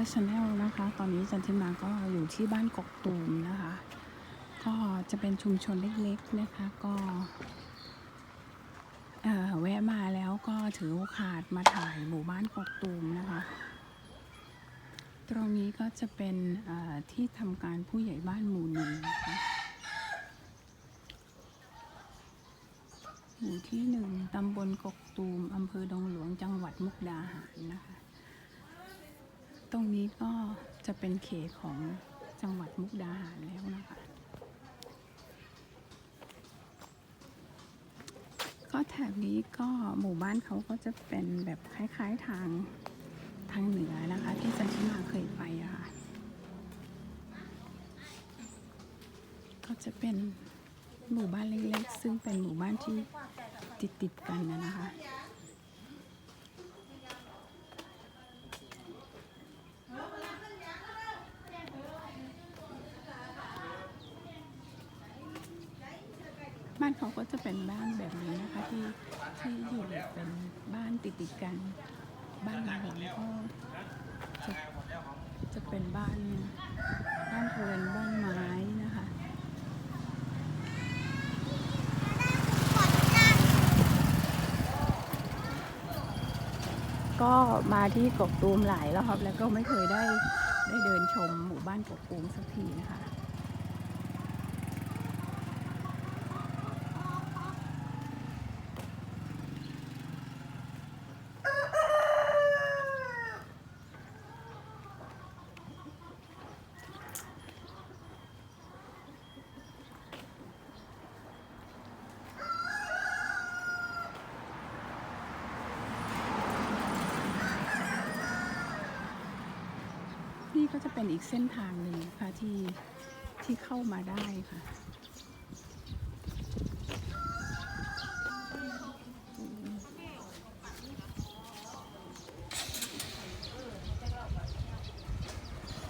Flower Channel นะคะ ตอนนี้จันทิมาก็อยู่ที่บ้านกกตูมนะคะ ก็จะเป็นชุมชนเล็กๆนะคะ ก็เอ่อแวะมาแล้วก็ถือโอกาสมาถ่ายหมู่บ้านกกตูมนะคะ ตรงนี้ก็จะเป็นเอ่อที่ทำการผู้ใหญ่บ้านหมู่หนึ่งนะคะหมู่ที่หนึ่งตำบลกกตูมอำเภอดงหลวงจังหวัดมุกดาหารนะคะ ตรงนี้ก็จะเป็นเขตของจังหวัดมุกดาหารแล้วนะคะ ก็แถบนี้ก็หมู่บ้านเขาก็จะเป็นแบบคล้ายๆทางทางเหนือนะคะ ที่จันทิมาเคยไปอะค่ะ ก็จะเป็นหมู่บ้านเล็กๆ ซึ่งเป็นหมู่บ้านที่ติดๆกันนะคะานเขาก็จะเป็นบ้านแบบนี้นะคะที่ที่อยู่เป็นบ้านติดติดกัน บ้านหลังก็จะจะเป็นบ้านบ้านเรือนบ้านไม้นะคะก็มาที่กกตูมหลายรอบแล้วก็ไม่เคยได้ได้เดินชมหมู่บ้านกกตูมสักทีนะคะ ก็จะเป็นอีกเส้นทางหนึ่งนะคะที่ที่เข้ามาได้ค่ะ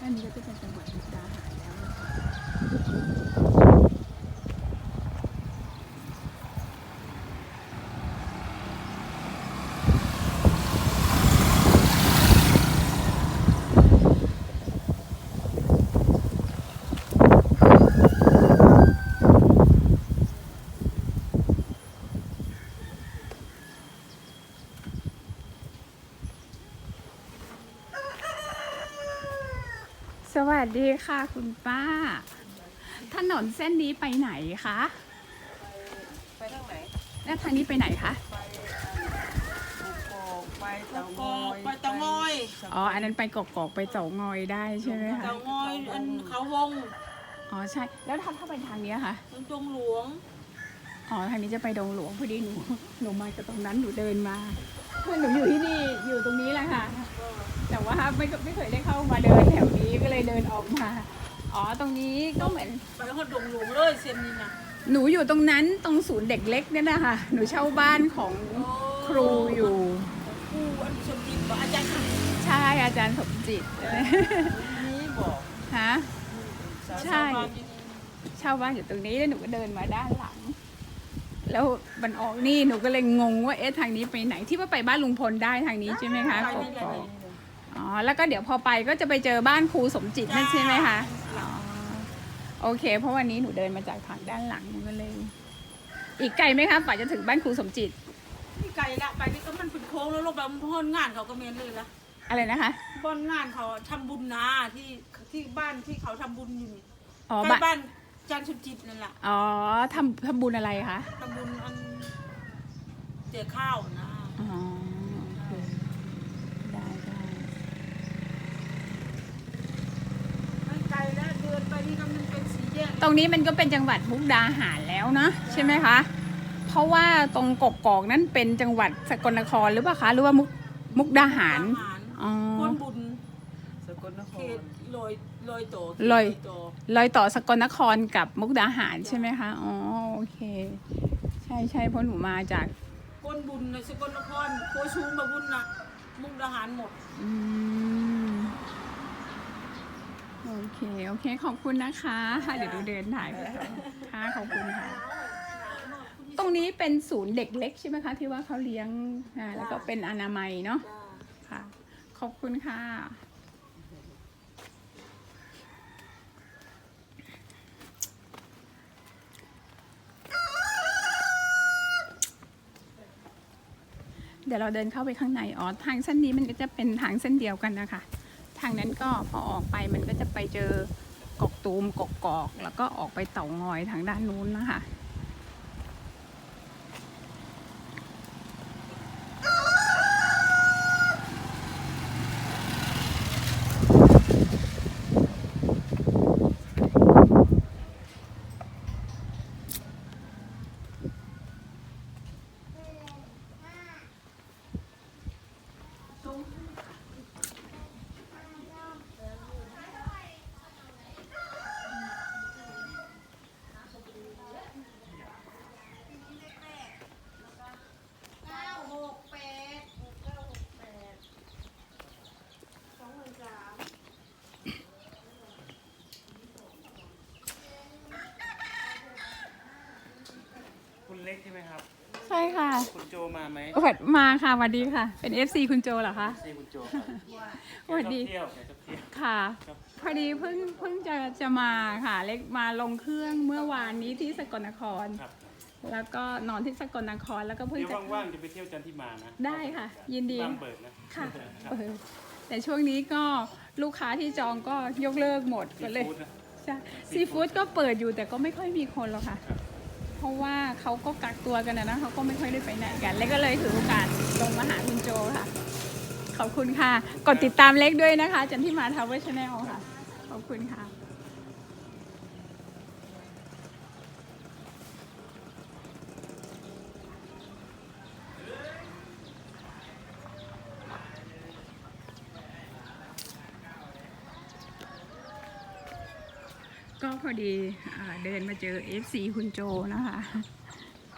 อันนี้ก็จะเป็นจังหวัดมุกดาหารแล้วนะคะส วัสดีค่ะคุณป้า ถนนเส้นนี้ไปไหนคะ ไปทางไหนแล้วทางนี้ไปไหนคะโกกไปเตางกออกยไปเตางอยอ๋อ อันนั้นไปกกอกไปเต่างอยได้ใช่ไหมคะ เตางอยอันเขาวงอ๋อใช่ แล้วถ้าถ้าไปทางเนี้ยคะตรงจงหลวงอ๋อทางนี้จะไปดงหลวงพอดีหนูหนูมาจากตรงนั้นหนูเดินมาหนูอยู่ที่นี่อยู่ตรงนี้แหละค่ะ แต่ว่าไม่ไม่เคยได้เข้ามาเดิน ดินออกมา อ๋อตรงนี้ก็เหมือน ไปเขาดงหลวงเลยเส้นนี้นะหนูอยู่ตรงนั้นตรงศูนย์เด็กเล็กเนี่ยนะคะหนูเช่าบ้านของครูอยู่ครูอันสมจิตบอกอาจารย์ค่ะใช่อาจารย์สมจิตนี่บอกฮะใช่สาวบ้านอยู่นี่เช่าบ้านอยู่ตรงนี้แล้วหนูก็เดินมาด้านหลัง แล้วมันออกนี่หนูก็เลยงงว่าเอ๊ะทางนี้ไปไหนที่ว่าไปบ้านลุงพลได้ทางนี้ใช่ไหมคะไปกนี่ แหกละอกนี่อ๋อแล้วก็เดี๋ยวพอไปก็จะไปเจอบ้านครูสมจิตนั่นใช่ไหมคะอ๋อโอเค เพราะวันนี้หนูเดินมาจากทางด้านหลังหนูก็เลย อีกไกลไหมคะฝ่าจะถึงบ้านครูสมจิต นี่ไกลละไปนี่ก็มันเป็นโค้งแล้วลงไปมันพ่นงานเขาก็เมียนเลยละอะไรนะคะพ่นงานเขาทำบุญนาที่ที่บ้านที่เขาทำบุญอยู่นี่อ๋อใกล้บ้านบ้านอาจารย์สมจิตนั่นแหละอ๋อทำทำบุญอะไรคะ ทำบุญอันเจียข้าวนะ อ๋อโอเคได้ได้ ไม่ไกลแล้วเดินไปนี่ก็มันเป็นสีแยก ตรงนี้มันก็เป็นจังหวัดมุกดาหารแล้วนะใช่ไหมคะ เพราะว่าตรงกกอกนั้นเป็นจังหวัดสกลนครหรือเปล่าคะหรือว่ามุกมุกดาหารอาหารอ๋อคนบุญสกลนคเขรตลอยลอยโตลอย โตรอยต่อสกลนครกับมุกดาหารใช่ไหมคะอ๋อโอเค ใช่ใช่เพราะหนูมาจากคนบุญในสกลนครโคชูมาบุญนะมุกดาหารหมด อืม โอเค โอเค ขอบคุณนะคะ เดี๋ยวดูเดินถ่ายไปก่อค่ะขอบคุณค่ะ ตรงนี้เป็นศูนย์เด็กเล็กใช่ไหมคะ ที่ว่าเขาเลี้ยงอ่าแล้วก็เป็นอนามัยเนาะค่ะ ขอบคุณค่ะ เดี๋ยวเราเดินเข้าไปข้างใน อ๋อ ทางเส้นนี้มันก็จะเป็นทางเส้นเดียวกันนะคะ ทางนั้นก็พอออกไปมันก็จะไปเจอกกตูมกกกอก แล้วก็ออกไปเต่างอยทางด้านนู้นนะคะ เก้าหกแปดเก้าหกแปดสองหมื่นสาม คุณเล็กใช่ไห มครับ ใช่ค่ะคุณโจมาไหมสวัสดีมาค่ะสวัสดีค่ะ เป็น FC คุณโจเหรอคะ ซีคุณโจครับสวัสดีแกชอบเที่ยวแกชอบเที่ยว ค่ะ ครับ พอดีเพิ่งเพิ่งจะจะมาค่ะ เล็กมาลงเครื่องเมื่อวานนี้ที่สกลนคร ครับแล้วก็นอนที่สกลนครแล้วก็เพิ่งเดี๋ยวจะ ว่างๆจะไปเที่ยวจันทิมานะได้ค่ะยินดี บ้านเปิดนะค่ะรับเปิดแต่ช่วงนี้ก็ลูกค้าที่จองก็ยกเลิกหมดซีก็เลยฟู้ดนะใช่ซีฟู้ดก็เปิดอยู่แต่ก็ไม่ค่อยมีคนหรอกค่ะ ครับ เพราะว่าเขาก็กักตัวกันนะนะเขาก็ไม่ค่อยได้ไปไหนกันเล็กก็เลยถือโอกาสลงมาหาคุณโจค่ะ ขอบคุณค่ะ กดติดตามเล็กด้วยนะคะ จันที่มาทาวเวอร์ชาแนลค่ะ ขอบคุณค่ะ ก็พอดีเดินมาเจอ FC คุณโจนะคะ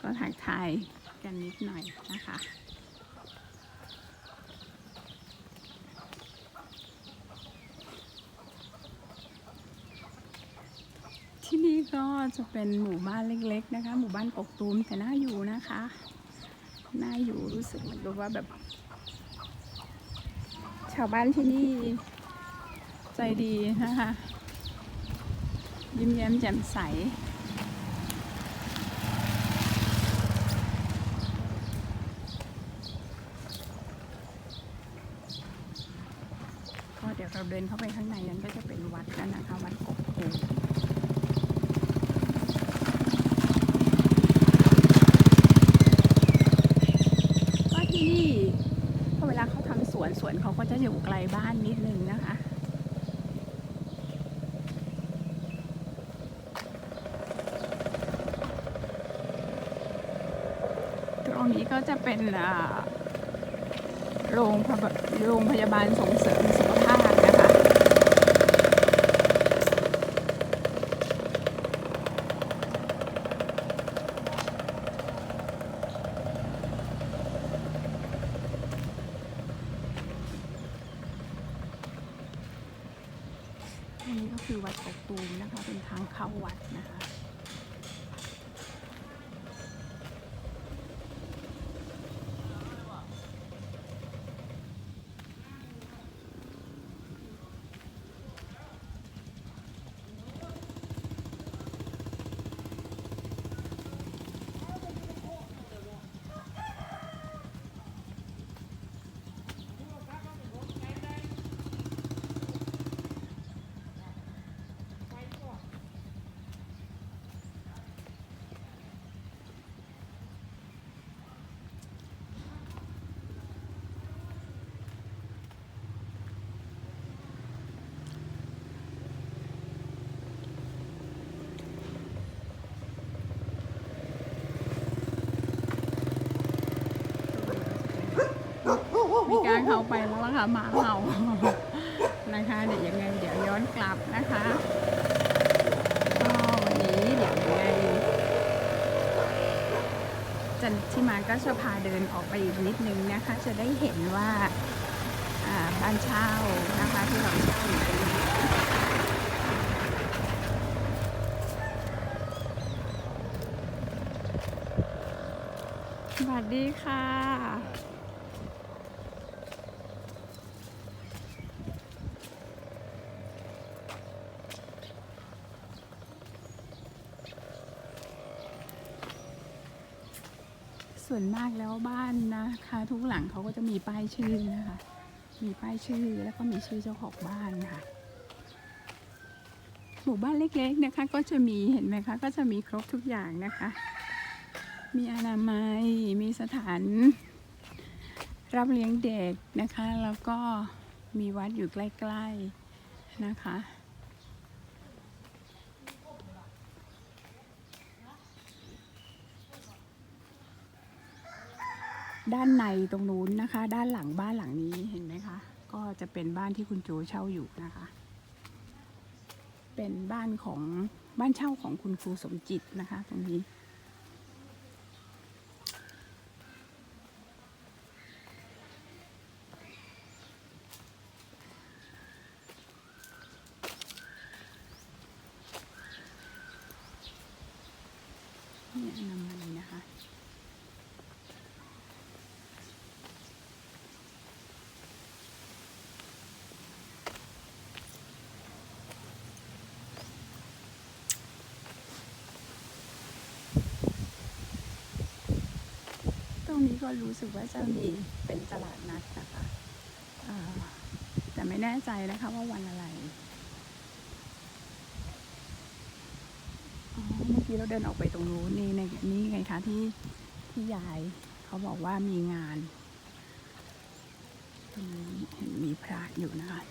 ก็ถ่ายทายกันนิดหน่อยนะคะที่นี่ก็จะเป็นหมู่บ้านเล็ก ๆ นะคะ หมู่บ้านกกตูมแต่น่าอยู่นะคะ น่าอยู่รู้สึกเหมือนกับว่าแบบ ชาวบ้านที่นี่ใจดีนะคะ ยิ้มแย้มแจ่มใส ก็เดี๋ยวเราเดินเข้าไปข้างในนั้นก็จะเป็นวัดกันนะคะวัดกกตูมก็ที่นี่พอเวลาเขาทำสวนสวนเขาก็จะอยู่ไกลบ้านนิดนึงนะคะ ตรงนี้ ก็จะเป็นโรงพยาบาลโรงพยาบาลส่งเสริมสุขภาพนะคะอันนี้ก็คือวัดกกตูมนะคะ เป็นทางเข้าวัดนะคะ เขาไปแล้วล่ะค่ะหมาเห่านะคะ เดี๋ยวยังไงเดี๋ยวย้อนกลับนะคะก็วันนี้เดี๋ยวยังไงจันที่มาก็จะพาเดินออกไปอีกนิดนึงนะคะ จะได้เห็นว่าบ้านเช่านะคะที่เราเช่าอยู่สวัสดีค่ะ ส่วนมากแล้วบ้านนะคะ ทุกหลังเขาก็จะมีป้ายชื่อนะคะ มีป้ายชื่อแล้วก็มีชื่อเจ้าของบ้านค่ะหมู่บ้านเล็กๆนะคะ ก็จะมีเห็นไหมคะก็จะมีครบทุกอย่างนะคะ มีอนามัยมีสถาน รับเลี้ยงเด็กนะคะ แล้วก็มีวัดอยู่ใกล้ๆนะคะ ด้านในตรงนู้นนะคะ ด้านหลังบ้านหลังนี้เห็นไหมคะ ก็จะเป็นบ้านที่คุณโจเช่าอยู่นะคะ เป็นบ้านของบ้านเช่าของคุณครูสมจิตนะคะ ตรงนี้อนามัยนะคะ ตรงนี้ ก็รู้สึกว่าจะมีเป็นตลาดนัดนะคะแต่ไม่แน่ใจนะคะว่าวันอะไรเมื่อกี้เราเดินออกไปตรงนู้นนี่ในนี่ไงคะที่ที่ยายเขาบอกว่ามีงานตรงนี้เห็นมีพระอยู่นะคะ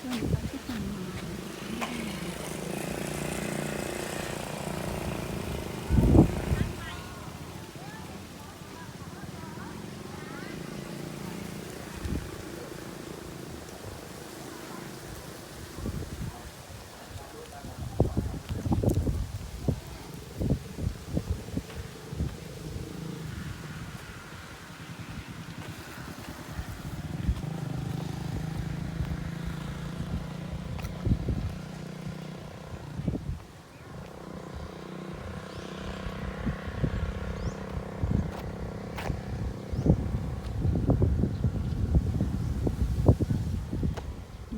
ส่วนพระที่คนมาน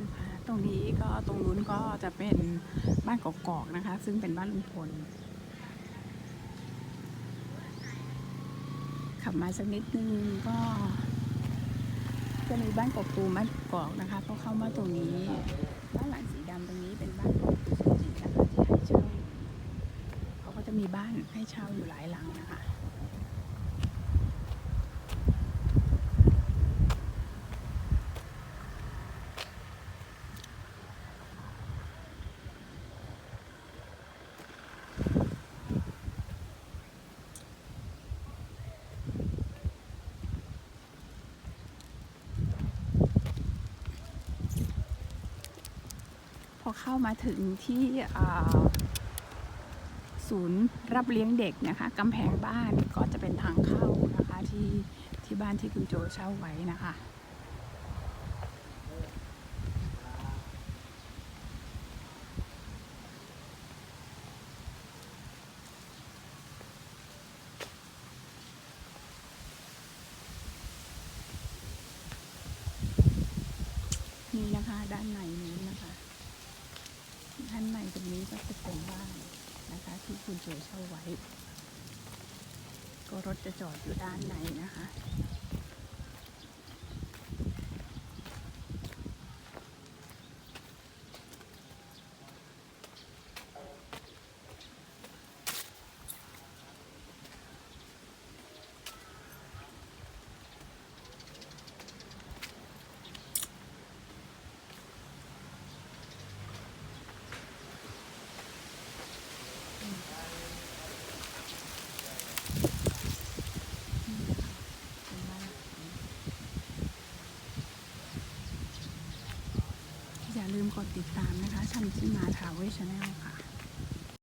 ะคะตรงนี้ก็ตรงนู้นก็ จะเป็นบ้านกอกๆนะคะ ซึ่งเป็นบ้านลุงพลขับมาสักนิดนึงก็จะมีบ้านกอกตูบ้านกอกนะคะพอเข้ามาตรงนี้บ้านหลังสีดำตรงนี้เป็นบ้านของคุณสุจิตนะคะที่ให้เช่าเขาก็จะมีบ้านให้เช่าอยู่หลายหลังนะคะ อเข้ามาถึงที่ศูนย์รับเลี้ยงเด็กนะคะกำแพงบ้านก็จะเป็นทางเข้านะคะที่ที่บ้านที่คุณโจเช่าไว้นะคะนี่นะคะด้านในนี้านในตรงนี้ก็จะเป็นบ้านนะคะ ที่คุณโจเช่าไว้ ก็รถจะจอดอยู่ด้านในนะคะ เป็นบ้านหลังนี้อย่าลื มกดติดตามนะคะชันชิมาทาวเวชแนล